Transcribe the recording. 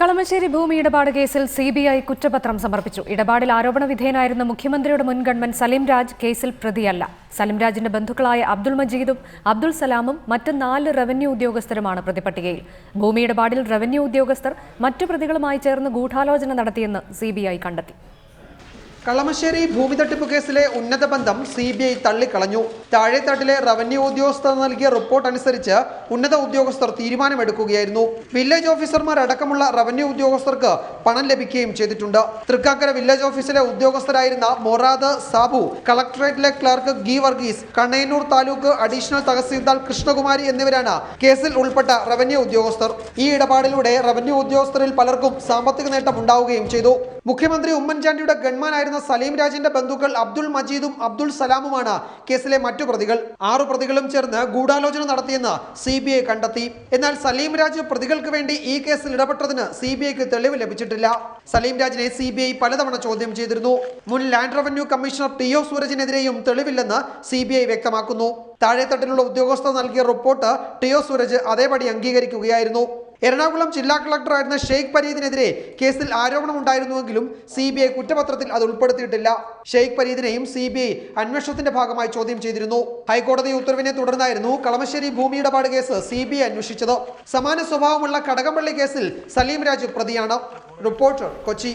കളമശ്ശേരി ഭൂമി ഇടപാട് കേസിൽ സി ബി ഐ കുറ്റപത്രം സമർപ്പിച്ചു. ഇടപാടിൽ ആരോപണ വിധേയനായിരുന്ന മുഖ്യമന്ത്രിയുടെ മുൻ ഗവൺമെന്റ് സലീം രാജ് കേസിൽ പ്രതിയല്ല. സലീം രാജിന്റെ ബന്ധുക്കളായ അബ്ദുൾ മജീദും അബ്ദുൾ സലാമും മറ്റ് നാല് റവന്യൂ ഉദ്യോഗസ്ഥരുമാണ് പ്രതിപട്ടികയിൽ. ഭൂമി ഇടപാടിൽ റവന്യൂ ഉദ്യോഗസ്ഥർ മറ്റു പ്രതികളുമായി ചേർന്ന് ഗൂഢാലോചന നടത്തിയെന്ന് സി കണ്ടെത്തി. കളമശ്ശേരി ഭൂമി തട്ടിപ്പ് കേസിലെ ഉന്നത ബന്ധം സി ബി ഐ തള്ളിക്കളഞ്ഞു. താഴെത്തട്ടിലെ റവന്യൂ ഉദ്യോഗസ്ഥർ നൽകിയ റിപ്പോർട്ട് അനുസരിച്ച് ഉന്നത ഉദ്യോഗസ്ഥർ തീരുമാനമെടുക്കുകയായിരുന്നു. വില്ലേജ് ഓഫീസർമാർ അടക്കമുള്ള റവന്യൂ ഉദ്യോഗസ്ഥർക്ക് പണം ലഭിക്കുകയും ചെയ്തിട്ടുണ്ട്. തൃക്കാക്കര വില്ലേജ് ഓഫീസിലെ ഉദ്യോഗസ്ഥരായിരുന്ന മൊറാദ് സാബു കളക്ടറേറ്റിലെ ക്ലർക്ക് ഗി വർഗീസ് കണ്ണയന്നൂർ താലൂക്ക് അഡീഷണൽ തഹസീൽദാർ കൃഷ്ണകുമാരി എന്നിവരാണ് കേസിൽ ഉൾപ്പെട്ട റവന്യൂ ഉദ്യോഗസ്ഥർ. ഈ ഇടപാടിലൂടെ റവന്യൂ ഉദ്യോഗസ്ഥരിൽ പലർക്കും സാമ്പത്തിക നേട്ടം ഉണ്ടാവുകയും ചെയ്തു. മുഖ്യമന്ത്രി ഉമ്മൻചാണ്ടിയുടെ ഗൺമാനായിരുന്ന സലീം രാജിന്റെ ബന്ധുക്കൾ അബ്ദുൾ മജീദും അബ്ദുൾ സലാമുമാണ് കേസിലെ മറ്റു പ്രതികൾ. ആറു പ്രതികളും ചേർന്ന് ഗൂഢാലോചന നടത്തിയെന്ന് സി കണ്ടെത്തി. എന്നാൽ സലീം രാജ് പ്രതികൾക്ക് വേണ്ടി ഈ കേസിൽ ഇടപെട്ടതിന് സി തെളിവ് ലഭിച്ചിട്ടില്ല. സലീം രാജിനെ സി പലതവണ ചോദ്യം ചെയ്തിരുന്നു. മുൻ land revenue commissioner T O സൂരജിനെതിരെയും തെളിവില്ലെന്ന് സി വ്യക്തമാക്കുന്നു. താഴെത്തട്ടിലുള്ള ഉദ്യോഗസ്ഥർ നൽകിയ റിപ്പോർട്ട് ടി ഒ സൂരജ് അതേപടി അംഗീകരിക്കുകയായിരുന്നു. എറണാകുളം ജില്ലാ കളക്ടറായിരുന്ന ഷെയ്ഖ് പരീദിനെതിരെ കേസിൽ ആരോപണമുണ്ടായിരുന്നുവെങ്കിലും സി ബി ഐ കുറ്റപത്രത്തിൽ അത് ഉൾപ്പെടുത്തിയിട്ടില്ല. ഷെയ്ഖ് പരീദിനെയും സി ബി ഐ അന്വേഷണത്തിന്റെ ഭാഗമായി ചോദ്യം ചെയ്തിരുന്നു. ഹൈക്കോടതി ഉത്തരവിനെ തുടർന്നായിരുന്നു കളമശ്ശേരി ഭൂമി ഇടപാട് കേസ് സി ബി ഐ അന്വേഷിച്ചത്. സമാന സ്വഭാവമുള്ള കടകംപള്ളി കേസിൽ സലീം രാജു പ്രതിയാണ്. റിപ്പോർട്ടർ കൊച്ചി.